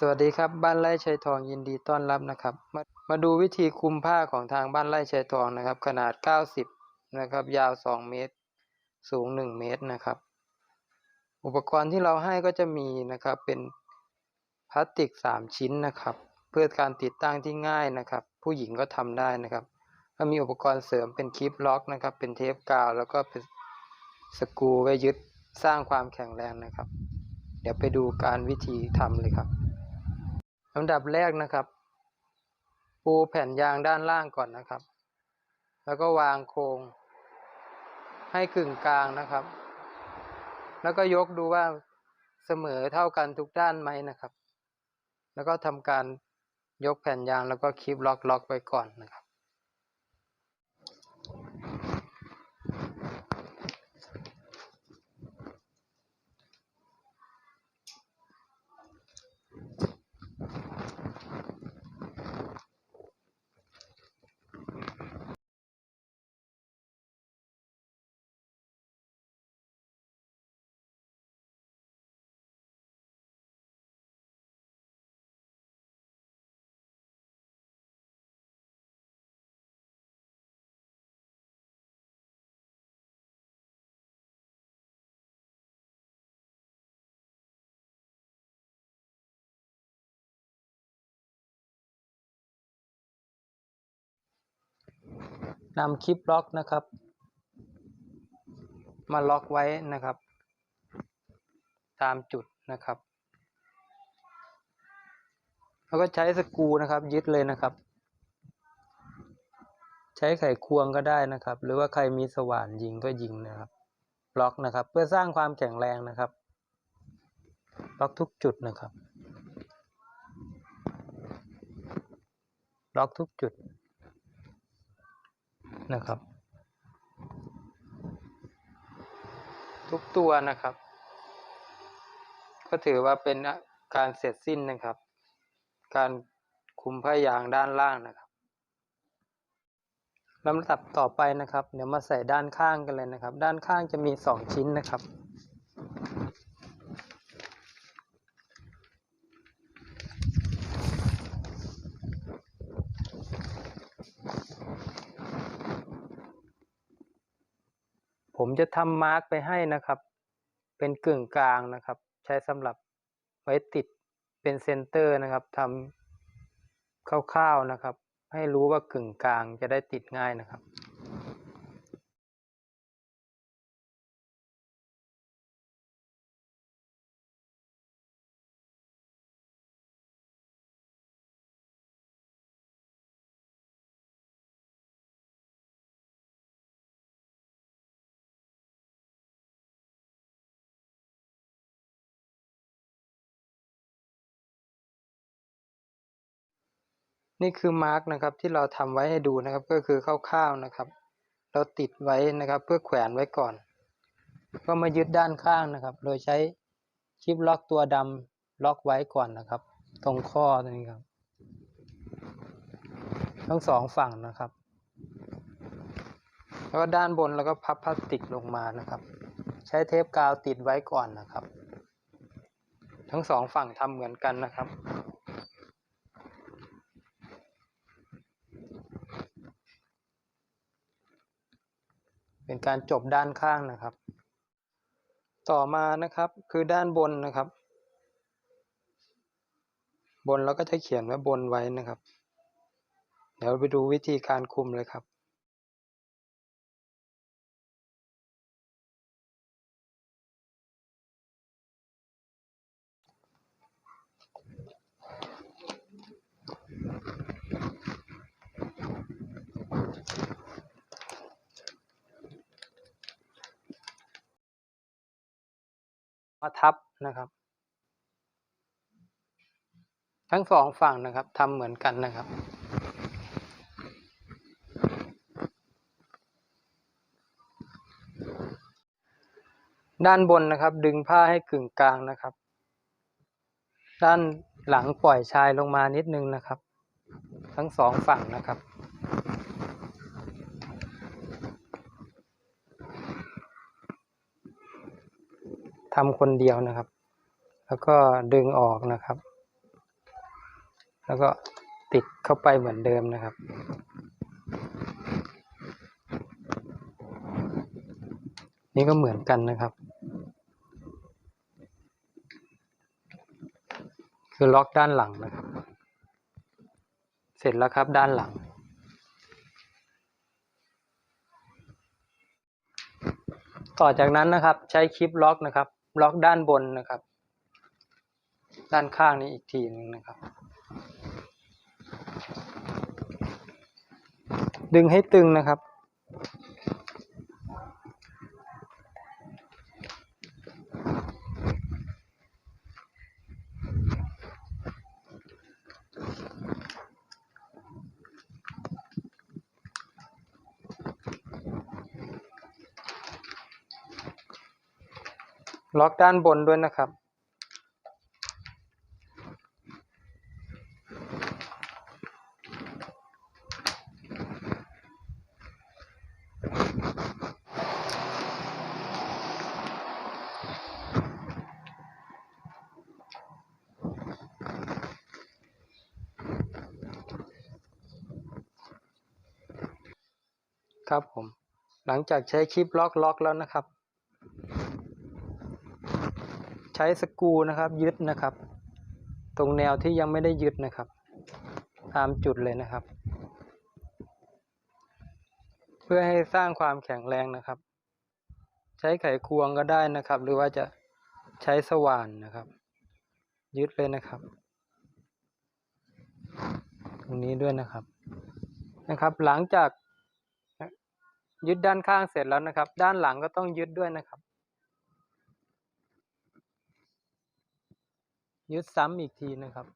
สวัสดีครับบ้านไร่ชัยทองยินดีต้อนรับนะครับ มามาดูวิธีคลุมผ้าของทางบ้านไร่ชัยทองนะครับ ขนาด 90 นะครับ ยาว 2 เมตร สูง 1 เมตรนะครับ อุปกรณ์ที่เราให้ก็จะมีนะครับเป็นพลาสติก 3 ชิ้นนะครับ เพื่อการติดตั้งที่ง่ายนะครับ ผู้หญิงก็ทำได้นะครับ ก็มีอุปกรณ์เสริมเป็นคลิปล็อกนะครับ เป็นเทปกาว แล้วก็เป็นสกรูไว้ยึดสร้างความแข็งแรงนะครับ เดี๋ยวไปดูการวิธีทำเลยครับ ลำดับแรกนะครับ ปูแผ่นยางด้านล่างก่อนนะครับ แล้วก็วางโครงให้กึ่งกลางนะครับ แล้วก็ยกดูว่าเสมอเท่ากันทุกด้านไหมนะครับ แล้วก็ทำการยกแผ่นยางแล้วก็คลิปล็อกล็อกไปก่อนนะครับ นำคลิปล็อกนะครับ มาล็อกไว้นะครับ ตามจุดนะครับแล้วก็ใช้สกูนะครับ ยึดเลยนะครับ ใช้ไขควงก็ได้นะครับ หรือว่าใครมีสว่านยิงก็ยิงนะครับบล็อกนะครับ เพื่อสร้างความแข็งแรงนะครับบล็อกทุกจุดนะครับบล็อกทุกจุด นะครับ ทุกตัวนะครับ ก็ถือว่าเป็นการเสร็จสิ้นนะครับ การคุมผ้ายางด้านล่างนะครับลำดับต่อไปนะครับ เดี๋ยวมาใส่ด้านข้างกันเลยนะครับ ด้านข้างจะมีสองชิ้นนะครับ ผมจะทำมาร์กไปให้นะครับ เป็นกึ่งกลางนะครับ ใช้สำหรับไว้ติดเป็นเซนเตอร์นะครับทำคร่าวๆนะครับ ให้รู้ว่ากึ่งกลางจะได้ติดง่ายนะครับ นี่คือมาร์กนะครับที่เราทำไว้ให้ดูนะครับก็คือคร่าวๆนะครับ เราติดไว้นะครับเพื่อแขวนไว้ก่อน ก็มายึดด้านข้างนะครับ โดยใช้ชิปล็อกตัวดำล็อกไว้ก่อนนะครับ ตรงข้อตรงนี้ครับ ทั้งสองฝั่งนะครับ แล้วก็ด้านบนเราก็พับพลาสติกลงมานะครับ ใช้เทปกาวติดไว้ก่อนนะครับ ทั้งสองฝั่งทำเหมือนกันนะครับ เป็นการจบด้านข้างนะครับ ต่อมานะครับคือด้านบนนะครับ บนเราก็จะเขียนว่าบนไว้นะครับ เดี๋ยวไปดูวิธีการคุมเลยครับ มาทับนะครับ ทั้งสองฝั่งนะครับทำเหมือนกันนะครับด้านบนนะครับ ดึงผ้าให้กึ่งกลางนะครับ ด้านหลังปล่อยชายลงมานิดนึงนะครับ ทั้งสองฝั่งนะครับ ทำคนเดียวนะครับ แล้วก็ดึงออกนะครับ แล้วก็ติดเข้าไปเหมือนเดิมนะครับนี่ก็เหมือนกันนะครับ คือล็อกด้านหลังนะครับ เสร็จแล้วครับด้านหลัง ต่อจากนั้นนะครับใช้คลิปล็อกนะครับ ล็อกด้านบนนะครับ ด้านข้างนี้อีกทีหนึงนะครับ ดึงให้ตึงนะครับ ล็อกด้านบนด้วยนะครับ ครับผม หลังจากใช้คลิปล็อกล็อกแล้วนะครับ ใช้สกูนะครับ ยึดนะครับ ตรงแนวที่ยังไม่ได้ยึดนะครับ ตามจุดเลยนะครับ เพื่อให้สร้างความแข็งแรงนะครับ ใช้ไขควงก็ได้นะครับ หรือว่าจะใช้สว่านนะครับ ยึดเลยนะครับ ตรงนี้ด้วยนะครับนะครับ หลังจากยึดด้านข้างเสร็จแล้วนะครับ ด้านหลังก็ต้องยึดด้วยนะครับ ยึดซ้ำอีกทีนะครับ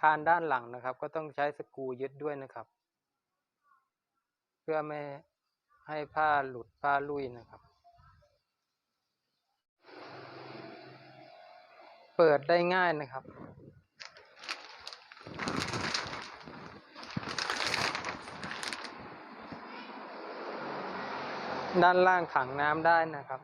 คานด้านหลังนะครับ ก็ต้องใช้สกูยึดด้วยนะครับ เพื่อไม่ให้ผ้าหลุดผ้าลุยนะครับ เปิดได้ง่ายนะครับด้านล่างขังน้ำได้นะครับ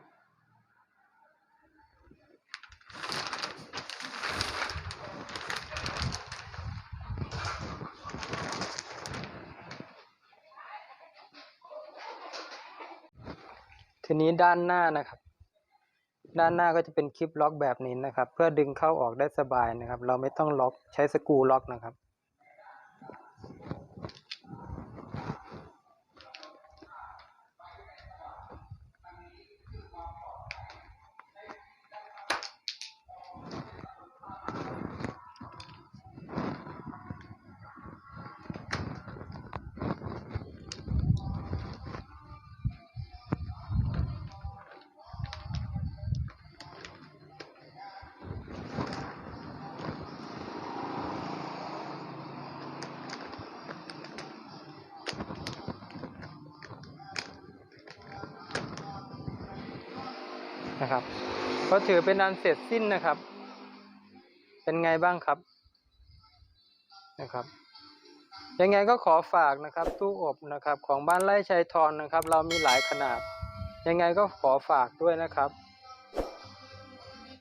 ทีนี้ด้านหน้านะครับ ด้านหน้าก็จะเป็นคลิปล็อกแบบนี้นะครับ เพื่อดึงเข้าออกได้สบายนะครับ เราไม่ต้องล็อกใช้สกรูล็อกนะครับ นะครับ ก็ถือเป็นอันเสร็จสิ้นนะครับ เป็นไงบ้างครับนะครับ ยังไงก็ขอฝากนะครับ ตู้อบนะครับ ของบ้านไร่ชัยทองนะครับ เรามีหลายขนาด ยังไงก็ขอฝากด้วยนะครับ